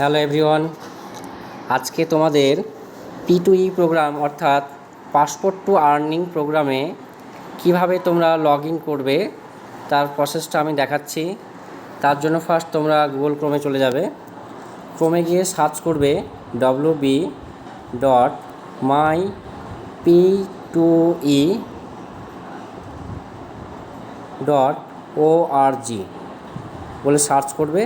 Hello everyone, আজকে তোমাদের P two E program অর্থাৎ পাসপোর্ট টু আর্নিং প্রোগ্রামে কীভাবে তোমরা লগ ইন করবে, তার প্রসেসটা আমি দেখাচ্ছি। তার জন্য ফার্স্ট তোমরা গুগল ক্রোমে চলে যাবে। ক্রোমে গিয়ে সার্চ করবে W B dot my P to E dot O R G বলে সার্চ করবে।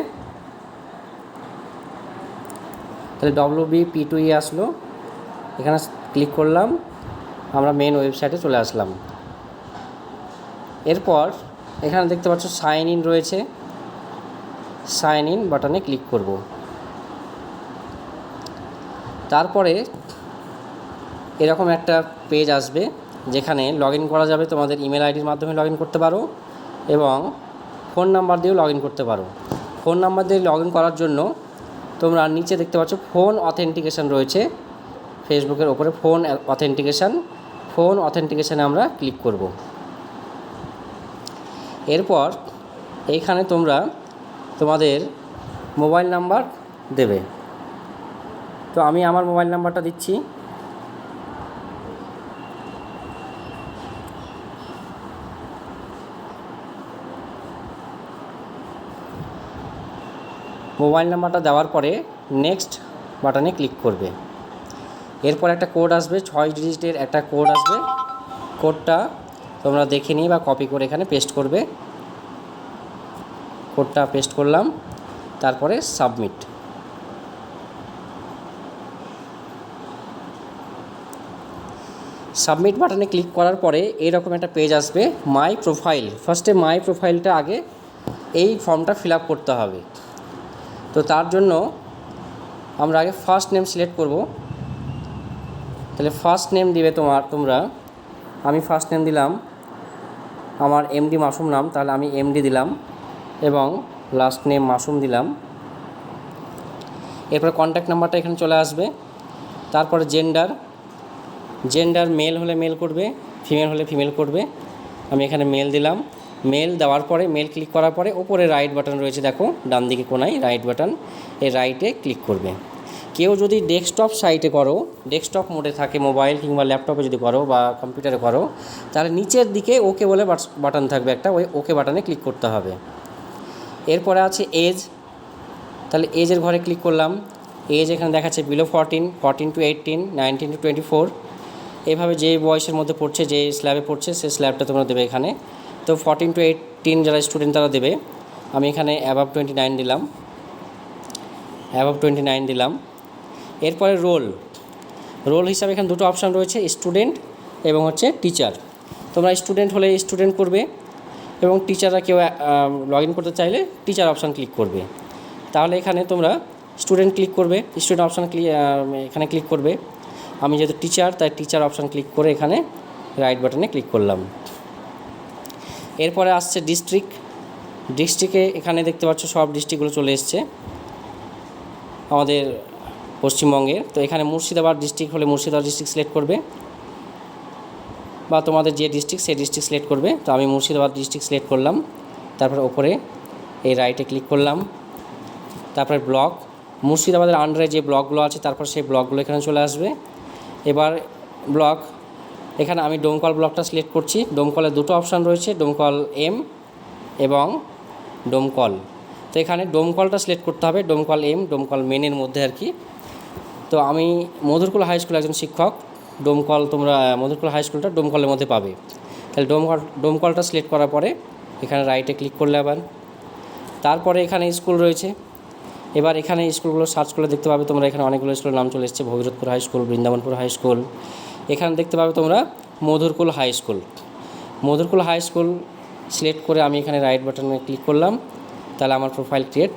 তাহলে W B P to E আসলো। এখানে ক্লিক করলাম, আমরা মেন ওয়েবসাইটে চলে আসলাম। এরপর এখানে দেখতে পাচ্ছ সাইন ইন রয়েছে। সাইন ইন বাটনে ক্লিক করব। তারপরে এরকম একটা পেজ আসবে, যেখানে লগ করা যাবে। তোমাদের ইমেল আইডির মাধ্যমে লগ করতে পারো এবং ফোন নাম্বার দিয়েও লগ করতে পারো। ফোন নাম্বার দিয়ে লগ করার জন্য তোমরা নিচে দেখতে পাচ্ছ ফোন অথেন্টিকেশান রয়েছে ফেসবুকের ওপরে, ফোন অথেন্টিকেশান, ফোন অথেন্টিকেশানে আমরা ক্লিক করব। এরপর এইখানে তোমরা তোমাদের মোবাইল নাম্বার দেবে। তো আমি আমার মোবাইল নাম্বারটা দিচ্ছি। মোবাইল নাম্বারটা দেওয়ার পরে নেক্সট বাটনে ক্লিক করবে। এরপর একটা কোড আসবে, ছয় ডিজিটের একটা কোড আসবে। কোডটা তোমরা দেখে নিই বা কপি করে এখানে পেস্ট করবে। কোডটা পেস্ট করলাম, তারপরে সাবমিট। সাবমিট বাটনে ক্লিক করার পরে এরকম একটা পেজ আসবে, মাই প্রোফাইল। ফার্স্টে মাই প্রোফাইলটা আগে এই ফর্মটা ফিল করতে হবে। তো তার জন্য আমরা আগে ফার্স্ট নেম সিলেক্ট করব। তাহলে ফার্স্ট নেম দিবে তোমার, তোমরা। আমি ফার্স্ট নেম দিলাম। আমার এমডি মাসুম নাম, তাহলে আমি এমডি দিলাম। এবং লাস্ট নেম মাসুম দিলাম। এরপর কন্ট্যাক্ট নাম্বারটা এখানে চলে আসবে। তারপরে জেন্ডার জেন্ডার মেল হলে মেল করবে ফিমেল হলে ফিমেল করবে। আমি এখানে মেল দিলাম। মেল দেওয়ার পরে মেল ক্লিক করার পরে ওপরে রাইট বাটন রয়েছে, দেখো ডান দিকে কোনায় রাইট বাটন এই রাইটে ক্লিক করবে। কেউ যদি ডেস্কটপ সাইটে করো ডেস্কটপ মোডে থাকে মোবাইল কিংবা ল্যাপটপে যদি করো বা কম্পিউটারে করো, তাহলে নিচের দিকে ওকে বলে বাটন থাকবে একটা, ওই ওকে বাটনে ক্লিক করতে হবে। এরপরে আছে এজ তাহলে এজের ঘরে ক্লিক করলাম। এজ এখানে দেখাচ্ছে below fourteen fourteen to eighteen nineteen to twenty four এভাবে যে বয়সের মধ্যে পড়ছে, যে স্ল্যাবে পড়ছে সেই স্ল্যাবটা তোমরা দেবে এখানে। তো ফরটিন টু এইটিন যারা স্টুডেন্ট তারা দেবে, আমি এখানে অ্যাবাভ টোয়েন্টি নাইন দিলাম। অ্যাবাভ টোয়েন্টি নাইন দিলাম। এরপরে রোল রোল হিসাবে এখানে দুটো অপশান রয়েছে স্টুডেন্ট এবং হচ্ছে টিচার তোমরা স্টুডেন্ট হলে স্টুডেন্ট করবে এবং টিচাররা কেউ লগ ইন করতে চাইলে টিচার অপশান ক্লিক করবে। তাহলে এখানে তোমরা স্টুডেন্ট ক্লিক করবে স্টুডেন্ট অপশান ক্লিক এখানে ক্লিক করবে। আমি যেহেতু টিচার তাই টিচার অপশান ক্লিক করে এখানে রাইট বাটনে ক্লিক করলাম। এরপরে আসছে ডিস্ট্রিক্ট ডিস্ট্রিক্টে এখানে দেখতে পাচ্ছ সব ডিস্ট্রিক্টগুলো চলে এসছে। আমাদের পশ্চিমবঙ্গের। তো এখানে মুর্শিদাবাদ ডিস্ট্রিক্ট হলে মুর্শিদাবাদ ডিস্ট্রিক্ট সিলেক্ট করবে। বা তোমাদের যে ডিস্ট্রিক্ট সেই ডিস্ট্রিক্ট সিলেক্ট করবে। তো আমি মুর্শিদাবাদ ডিস্ট্রিক্ট সিলেক্ট করলাম। তারপরে ওপরে এই রাইটে ক্লিক করলাম। তারপরে ব্লক মুর্শিদাবাদের আন্ডারে যে ব্লকগুলো আছে, তারপর সেই ব্লকগুলো এখানে চলে আসবে। এবার ব্লক এখানে আমি ডোমকল ব্লকটা সিলেক্ট করছি। ডোমকলের দুটো অপশান রয়েছে ডোমকল এম এবং ডোমকল তো এখানে ডোমকলটা সিলেক্ট করতে হবে ডোমকল এম ডোমকল মেনের মধ্যে আর কি। তো আমি মধুরকুল হাই স্কুল একজন শিক্ষক ডোমকল তোমরা মধুরকুল হাই স্কুলটা ডোমকলের মধ্যে পাবে। তাহলে ডোমকল ডোমকলটা সিলেক্ট করার পরে এখানে রাইটে ক্লিক করলে আবার। তারপরে এখানে স্কুল রয়েছে। এবার এখানে স্কুলগুলো সার্চ করলে দেখতে পাবে তোমরা এখানে অনেকগুলো স্কুলের নাম চলে এসছে। Bhagirathpur high school Brindabanpur high school এখানে দেখতে পাবে তোমরা Madhurkul high school. Madhurkul high school select করে আমি এখানে রাইট বাটনে ক্লিক করলাম। তাহলে আমার প্রোফাইল ক্রিয়েট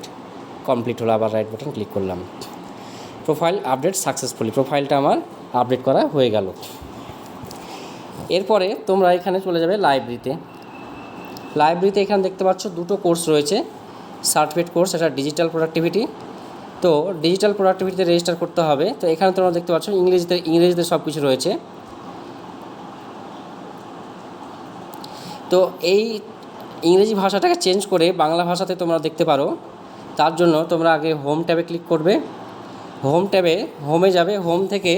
কমপ্লিট হলো, আবার রাইট বাটন ক্লিক করলাম। প্রোফাইল আপডেট সাকসেসফুলি প্রোফাইলটা আমার আপডেট করা হয়ে গেল। এরপরে তোমরা এখানে চলে যাবে লাইব্রেরিতে লাইব্রেরিতে এখানে দেখতে পাচ্ছ দুটো কোর্স রয়েছে। সার্টিফিকেট কোর্স এটা ডিজিটাল প্রোডাক্টিভিটি তো ডিজিটাল প্রোডাক্টিভিটিতে রেজিস্টার করতে হবে। তো এখানে তোমরা দেখতে পাচ্ছ ইংরেজিতে ইংরেজিতে সব কিছু রয়েছে। তো এই ইংরেজি ভাষাটাকে চেঞ্জ করে বাংলা ভাষাতে তোমরা দেখতে পারো। তার জন্য তোমরা আগে হোম ট্যাবে ক্লিক করবে। হোম ট্যাবে হোমে যাবে। হোম থেকে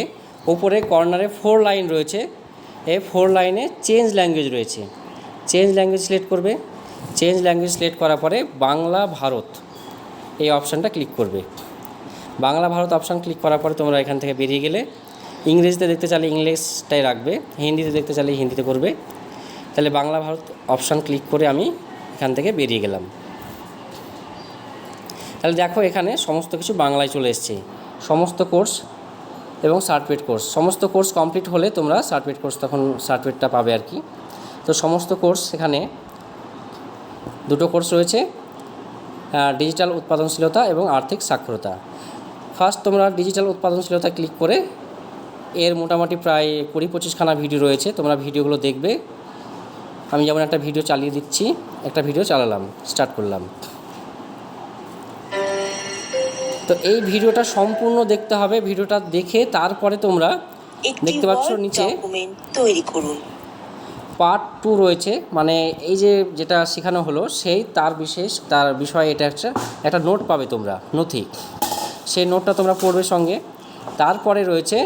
ওপরে কর্নারে ফোর লাইন রয়েছে। এই ফোর লাইনে চেঞ্জ ল্যাঙ্গুয়েজ রয়েছে। চেঞ্জ ল্যাঙ্গুয়েজ সিলেক্ট করবে। চেঞ্জ ল্যাঙ্গুয়েজ সিলেক্ট করার পরে বাংলা, ভারত এই অপশানটা ক্লিক করবে। বাংলা ভারত অপশান ক্লিক করার পরে তোমরা এখান থেকে বেরিয়ে গেলে ইংরেজিতে দেখতে চাইলে ইংলিশটাই রাখবে, হিন্দিতে দেখতে চাইলে হিন্দিতে করবে। তাহলে বাংলা ভারত অপশান ক্লিক করে আমি এখান থেকে বেরিয়ে গেলাম। তাহলে দেখো এখানে সমস্ত কিছু বাংলায় চলে এসছে। সমস্ত কোর্স এবং সার্টিফিকেট কোর্স সমস্ত কোর্স কমপ্লিট হলে তোমরা সার্টিফিকেট কোর্স তখন সার্টিফিকেটটা পাবে আর কি। তো সমস্ত কোর্স এখানে দুটো কোর্স রয়েছে ডিজিটাল উৎপাদনশীলতা এবং আর্থিক সাক্ষরতা। ফার্স্ট তোমরা ডিজিটাল উৎপাদনশীলতা ক্লিক করে এর মোটামুটি প্রায় কুড়ি পঁচিশখানা ভিডিও রয়েছে তোমরা ভিডিওগুলো দেখবে। আমি যেমন একটা ভিডিও চালিয়ে দিচ্ছি একটা ভিডিও চালালাম স্টার্ট করলাম। তো এই ভিডিওটা সম্পূর্ণ দেখতে হবে ভিডিওটা দেখে তারপরে তোমরা দেখতে পাচ্ছ নিচে? তৈরি করুন। পার্ট টু রয়েছে মানে এই যে যেটা শেখানো হলো সেই তার বিশেষ তার বিষয়ে এটা একটা একটা নোট পাবে তোমরা নথি সেই নোটটা তোমরা পড়বে সঙ্গে। তারপরে রয়েছে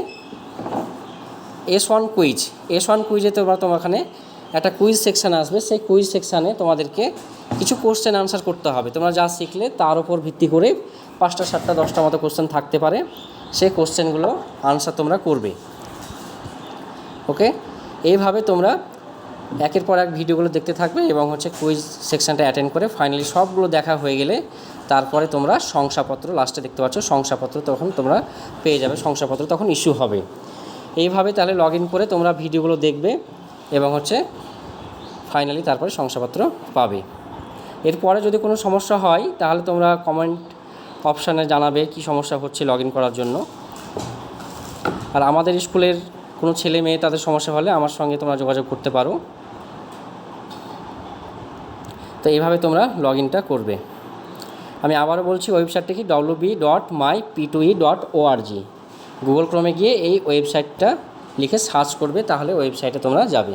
S one quiz S one কুইজে তোমরা তোমার ওখানে একটা কুইজ সেকশান আসবে। সেই কুইজ সেকশানে তোমাদেরকে কিছু কোশ্চেন আনসার করতে হবে। তোমরা যা শিখলে তার উপর ভিত্তি করে পাঁচটা, সাতটা, দশটা মতো কোশ্চেন থাকতে পারে। সেই কোশ্চেনগুলো আনসার তোমরা করবে। ওকে এইভাবে তোমরা একের পর এক ভিডিওগুলো দেখতে থাকবে এবং হচ্ছে কুইজ সেকশনটা অ্যাটেন্ড করে ফাইনালি সবগুলো দেখা হয়ে গেলে তারপরে তোমরা শংসাপত্র লাস্টে দেখতে পাচ্ছ, শংসাপত্র তখন তোমরা পেয়ে যাবে, শংসাপত্র তখন ইস্যু হবে। এইভাবে তাহলে লগ ইন করে তোমরা ভিডিওগুলো দেখবে এবং হচ্ছে ফাইনালি তারপরে শংসাপত্র পাবে। এরপরে যদি কোনো সমস্যা হয়, তাহলে তোমরা কমেন্ট অপশানে জানাবে কি সমস্যা হচ্ছে লগ ইন করার জন্য। আর আমাদের স্কুলের কোনো ছেলে মেয়ে তাদের সমস্যা হলে আমার সঙ্গে তোমরা যোগাযোগ করতে পারো। তো এইভাবে তোমরা লগ ইনটা করবে। আমি আবারও বলছি ওয়েবসাইটটা কি W B dot my P to E dot O R G Google ক্রমে গিয়ে এই ওয়েবসাইটটা লিখে সার্চ করবে, তাহলে ওয়েবসাইটে তোমরা যাবে।